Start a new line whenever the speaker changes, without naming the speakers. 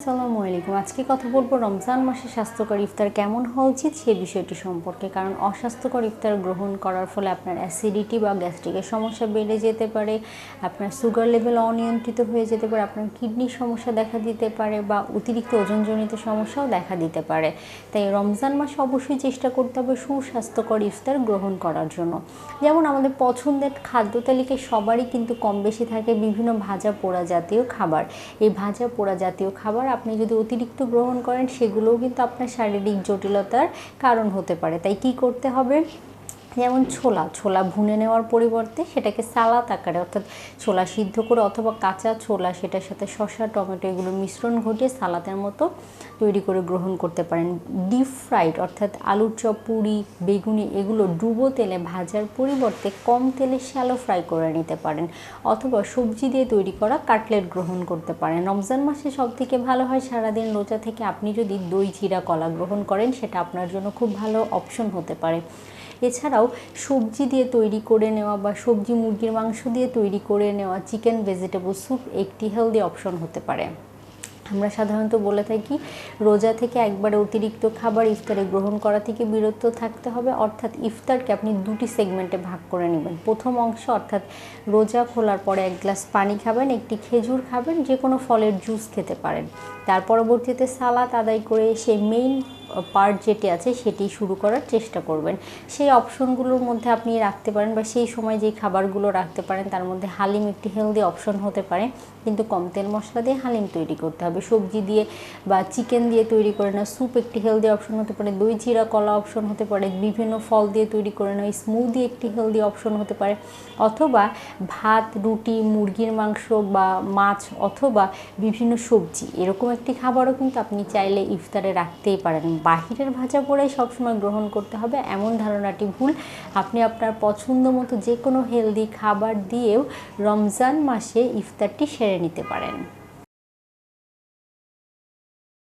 আসসালামু আলাইকুম। আজকে কথা বলব রমজান মাসে স্বাস্থ্যকর ইফতার কেমন হওয়া উচিত সেই বিষয়টি সম্পর্কে, কারণ অস্বাস্থ্যকর ইফতার গ্রহণ করার ফলে আপনার অ্যাসিডিটি বা গ্যাস্ট্রিকের সমস্যা বেড়ে যেতে পারে, আপনার সুগার লেভেল অনিয়ন্ত্রিত হয়ে যেতে পারে, আপনার কিডনির সমস্যা দেখা দিতে পারে বা অতিরিক্ত ওজনজনিত সমস্যাও দেখা দিতে পারে। তাই রমজান মাসে অবশ্যই চেষ্টা করতে হবে সুস্বাস্থ্যকর ইফতার গ্রহণ করার জন্য। যেমন আমাদের পছন্দের খাদ্য তালিকায় সবারই কিন্তু কম বেশি থাকে বিভিন্ন ভাজা পোড়া জাতীয় খাবার। এই ভাজা পোড়া জাতীয় খাবার আপনি যদি অতিরিক্ত গ্রহণ করেন, সেগুলোও কিন্তু আপনার শারীরিক জটিলতার কারণ হতে পারে। তাই কি করতে হবে? যেমন ছোলা ছোলা ভুনে নেওয়ার পরিবর্তে সেটাকে সালাদ আকারে, অর্থাৎ ছোলা সিদ্ধ করে অথবা কাঁচা ছোলা, সেটার সাথে শসা, টমেটো এগুলো মিশ্রণ ঘটিয়ে সালাদের মতো তৈরি করে গ্রহণ করতে পারেন। ডিপ ফ্রাইড অর্থাৎ আলুর চপ, পুরি, বেগুনি এগুলো ডুবো তেলে ভাজার পরিবর্তে কম তেলে শ্যালো ফ্রাই করে নিতে পারেন অথবা সবজি দিয়ে তৈরি করা কাটলেট গ্রহণ করতে পারেন। রমজান মাসে সব থেকে ভালো হয় সারাদিন রোজা থেকে আপনি যদি দই চিরা কলা গ্রহণ করেন, সেটা আপনার জন্য খুব ভালো অপশন হতে পারে। এছাড়াও সবজি দিয়ে তৈরি করে নেওয়া বা সবজি মুরগির মাংস দিয়ে তৈরি করে নেওয়া চিকেন ভেজিটেবল স্যুপ একটি হেলদি অপশন হতে পারে। আমরা সাধারণত বলে থাকি, রোজা থেকে একবারে অতিরিক্ত খাবার ইফতারে গ্রহণ করা থেকে বিরত থাকতে হবে। অর্থাৎ ইফতারকে আপনি দুটি সেগমেন্টে ভাগ করে নেবেন। প্রথম অংশ, অর্থাৎ রোজা খোলার পরে এক গ্লাস পানি খাবেন, একটি খেজুর খাবেন যে কোনো ফলের জুস খেতে পারেন। তার পরবর্তীতে সালাদ আদায় করে সেই মেইন পার্ট যেটি আছে সেটি শুরু করার চেষ্টা করবেন। সেই অপশনগুলোর মধ্যে আপনি রাখতে পারেন বা সেই সময় যেই খাবারগুলো রাখতে পারেন, তার মধ্যে হালিম একটি হেলদি অপশন হতে পারে। কিন্তু কম তেল মশলা দিয়ে হালিম তৈরি করতে হবে। সবজি দিয়ে বা চিকেন দিয়ে তৈরি করে না স্যুপ একটি হেলদি অপশন হতে পারে। দই চিরা কলা অপশন হতে পারে। বিভিন্ন ফল দিয়ে তৈরি করে নেওয়া স্মুদি একটি হেলদি অপশন হতে পারে। অথবা ভাত, রুটি, মুরগির মাংস বা মাছ অথবা বিভিন্ন সবজি, এরকম একটি খাবারও কিন্তু আপনি চাইলে ইফতারে রাখতেই পারেন। বাহিরের ভাজা পোড়াই সবসময় গ্রহণ করতে হবে, এমন ধারণাটি ভুল। আপনি আপনার পছন্দ মতো যে কোনো হেলদি খাবার দিয়েও রমজান মাসে ইফতারটি সেরে নিতে পারেন।